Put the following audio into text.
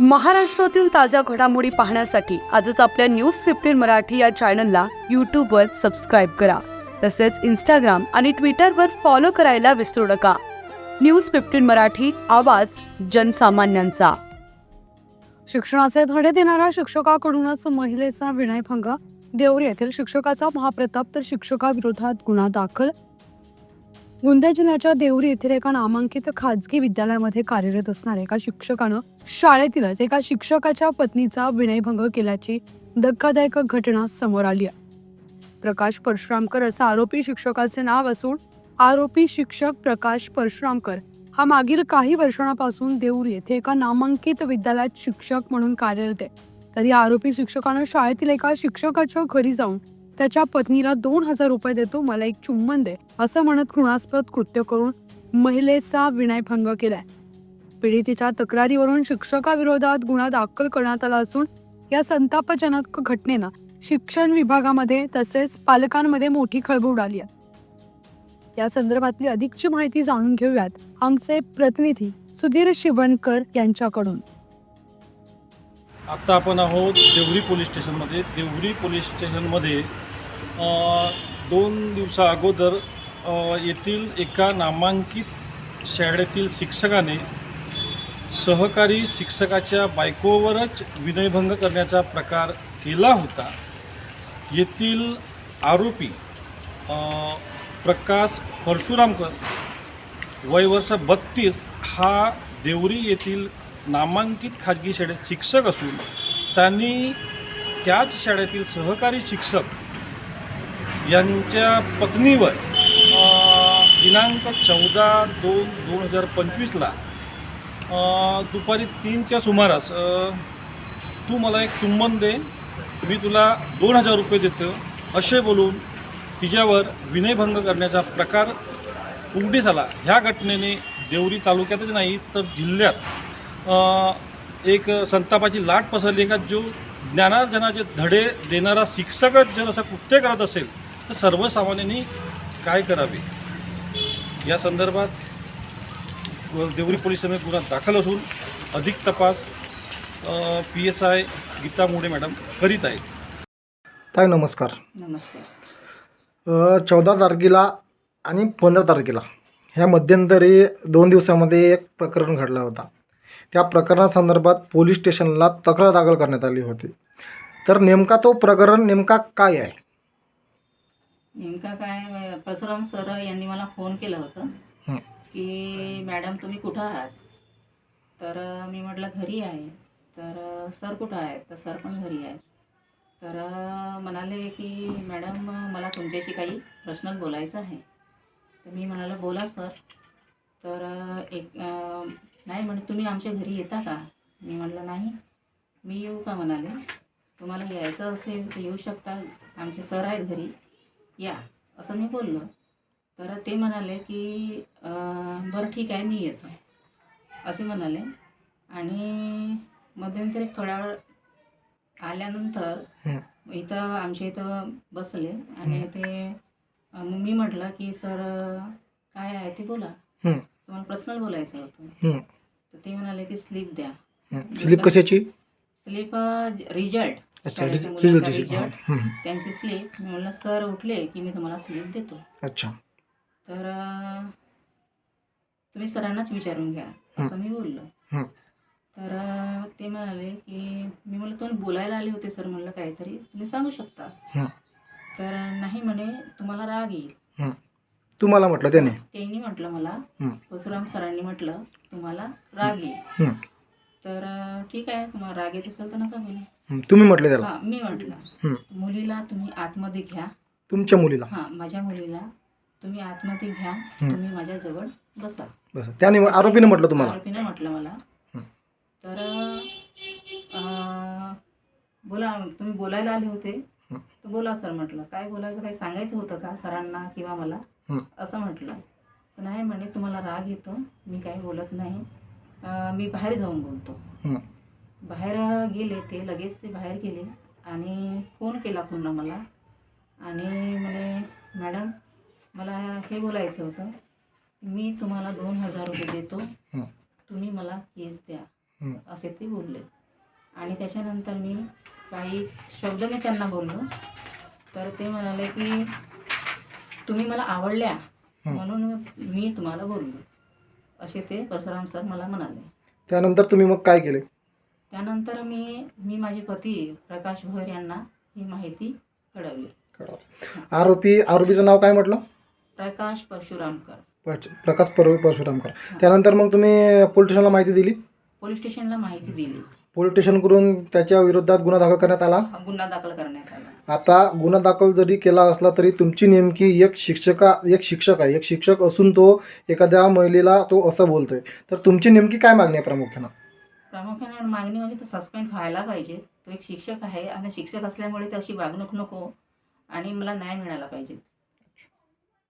महाराष्ट्रातील ताज्या घडामोडी पाहण्यासाठी आजच आपल्या न्यूज फिफ्टीन मराठी या चॅनलला यूट्यूबवर सबस्क्राईब करा. तसेच इंस्टाग्राम आणि ट्विटरवर फॉलो करायला विसरू नका. न्यूज फिफ्टीन मराठी आवाज जनसामान्यांचा. शिक्षणाचे धडे देणाऱ्या शिक्षकाकडूनच महिलेचा विनयभंग. देवरी येथील शिक्षकाचा महाप्रताप तर शिक्षकाविरोधात गुन्हा दाखल गोंदिया जिल्ह्याच्या देवरी येथील एका नामांकित खाजगी विद्यालयामध्ये कार्यरत असणाऱ्या एका शिक्षकानं शाळेतीलच एका शिक्षकाच्या पत्नीचा विनयभंग केल्याची धक्कादायक घटना समोर आली आहे. प्रकाश परशुरामकर असं आरोपी शिक्षकाचे नाव असून आरोपी शिक्षक प्रकाश परशुरामकर हा मागील काही वर्षांपासून देवरी येथे एका नामांकित विद्यालयात शिक्षक म्हणून कार्यरत आहे. तर या आरोपी शिक्षकानं शाळेतील एका शिक्षकाच्या घरी जाऊन त्याच्या पत्नीला दोन हजार रुपये देतो मला एक चुंबन दे असं म्हणत घृणास्पद कृत्य करून महिलेचा विनयभंग केलाय. पीडितेच्या तक्रारीवरून शिक्षकाविरोधात गुन्हा दाखल करण्यात आला असून या संतापजनक घटनेनं शिक्षण विभागामध्ये तसेच पालकांमध्ये मोठी खळबळ उडाली आहे. या संदर्भातली अधिकची माहिती जाणून घेऊयात आमचे प्रतिनिधी सुधीर शिवणकर यांच्याकडून. आत्ता आपण आहोत देवरी पोलीस स्टेशनमध्ये. देवरी पोलीस स्टेशनमध्ये दोन दिवसा अगोदर येथील एका नामांकित शाळेतील शिक्षकाने सहकारी शिक्षकाच्या बायकोवरच विनयभंग करण्याचा प्रकार केला होता. येथील आरोपी प्रकाश परशुरामकर वय वर्ष बत्तीस हा देवरी येथील नामांकित खाजगी शाळेत शिक्षक असून त्यांनी त्याच शाळेतील सहकारी शिक्षक यांच्या पत्नीवर दिनांक चौदा दोन दोन हजार पंचवीसला दुपारी तीनच्या सुमारास तू मला एक चुंबन दे मी तुला दोन हजार रुपये देतो. असे बोलून तिच्यावर विनयभंग करण्याचा प्रकार उघडीस आला. ह्या घटनेने देवरी तालुक्यातच नाही तर जिल्ह्यात एक संतापाची लाट पसरली. का जो ज्ञानार्जनाचे धडे देणारा शिक्षकच जर असं कृत्य करत असेल तर सर्वसामान्यांनी काय करावे? या संदर्भात देवरी पोलिसांनी गुन्हा दाखल असून अधिक तपास P S I Geeta Mode madam करीत आहेत. ताई नमस्कार. नमस्कार. चौदा तारखेला आणि पंधरा तारखेला ह्या मध्यंतरी दोन दिवसामध्ये एक प्रकरण घडला होता. त्या प्रकरणासंदर्भात पोलीस स्टेशनला तक्रार दाखल करण्यात आली होती. तर नेमका तो प्रकरण नेमका काय आहे? नेमका काय परशुराम सर यांनी मला फोन केला होता. की मॅडम तुम्ही कुठं आहात? तर मी म्हटलं घरी आहे. तर सर कुठं आहेत? तर सर पण घरी आहे तर म्हणाले की मॅडम मला तुमच्याशी काही पर्सनल बोलायचं आहे. तर मी म्हणालं बोला सर. तर एक नाही म्हणे तुम्ही आमच्या घरी येता का? मी म्हटलं नाही. मी येऊ का? म्हणाले. तुम्हाला यायचं असेल तर येऊ शकता. आमचे सर आहेत घरी. या असं मी बोललो. तर ते म्हणाले की बरं ठीक आहे मी येतो. असे म्हणाले. आणि मध्यंतरीच थोड्या वेळ आल्यानंतर. इथं आमच्या इथं बसले. आणि ते मी म्हटलं की सर काय आहे ते बोला. तुम्हाला पर्सनल बोलायचं होतं. हं. तर ते म्हणाले की स्लीप द्या. स्लिप कशाची? स्लीप रिजल्ट अच्छा शाळेच्या रिज- मुलांचा रिझल्टची result. हं. हं. त्यांची स्लीप मी म्हणलं सर उठले की मी तुम्हाला स्लीप देतो अच्छा तर अं, तुम्ही सरांनाच विचारून घ्या असं मी बोललो हं. तर अं, ते म्हणाले की मी म्हणलं तुम्ही बोलायला आले होते सर म्हणलं काहीतरी तुम्ही सांगू शकता हं. तर नाही म्हणे तुम्हाला राग येईल तुम्हाला म्हटलं त्याने त्यांनी म्हटलं मला हं. परशुराम सरांनी म्हटलं तुम्हाला राग येईल हं. तर ठीक आहे. तुम्हाला राग येत असेल तर नका बोलू. तुम्ही म्हटले त्याला. हां मी म्हटलं. हं. मुलीला तुम्ही आतमध्ये घ्या. तुमच्या मुलीला. हां माझ्या मुलीला तुम्ही आतमध्ये घ्या. तुम्ही माझ्याजवळ बसा. बस. त्याने आरोपीने म्हटलं तुम्हाला? आरोपीने म्हटलं मला. हं. तर अं, बोला तुम्ही बोलायला आले होते. हं. तर बोला सर म्हटलं. काय बोलायचं काही सांगायचं होतं का सरांना किंवा मला? हं. असं म्हटलं. तर नाही म्हणे तुम्हाला राग येतो. मी काही बोलत नाही. मी बाहेर जाऊन बोलतो. बाहेर गेले ते लगेच ते बाहेर गेले आणि फोन केला पुन्हा मला आणि म्हणे मॅडम मला हे बोलायचं होतं मी तुम्हाला दोन हजार रुपये देतो. तुम्ही मला केस द्या. असे ते बोलले आणि त्याच्यानंतर मी काही शब्द मी त्यांना बोललो तर ते म्हणाले की तुम्ही मला आवडल्या. म्हणून मी तुम्हाला बोललो असे ते परशुराम सर मला म्हणाले. त्यानंतर तुम्ही मग काय केले? त्यानंतर मी मी माझे पती प्रकाश भोर यांना ही माहिती कळवली. आरोपी आरोपीचं नाव काय म्हटलं? प्रकाश परशुरामकर. पच- प्रकाश पर परशुरामकर. त्यानंतर मग तुम्ही पोलीस स्टेशनला माहिती दिली? पोलीस स्टेशनला माहिती दिली. पोलीस स्टेशनकडून त्याच्या विरोधात गुन्हा दाखल करण्यात आला? गुन्हा दाखल करण्यात आला. आता गुन्हा दाखल जरी केला असला तरी तुमची नेमकी एक शिक्षका एक शिक्षक आहे. एक शिक्षक असून तो एखाद्या महिलेला तो असं बोलतोय. तर तुमची नेमकी काय मागणी आहे प्रामुख्यानं? प्रामुख्याने मागणी म्हणजे तो सस्पेंड व्हायला पाहिजे. तो एक शिक्षक आहे आणि शिक्षक असल्यामुळे तशी वागणूक नको आणि मला न्याय मिळाला पाहिजे.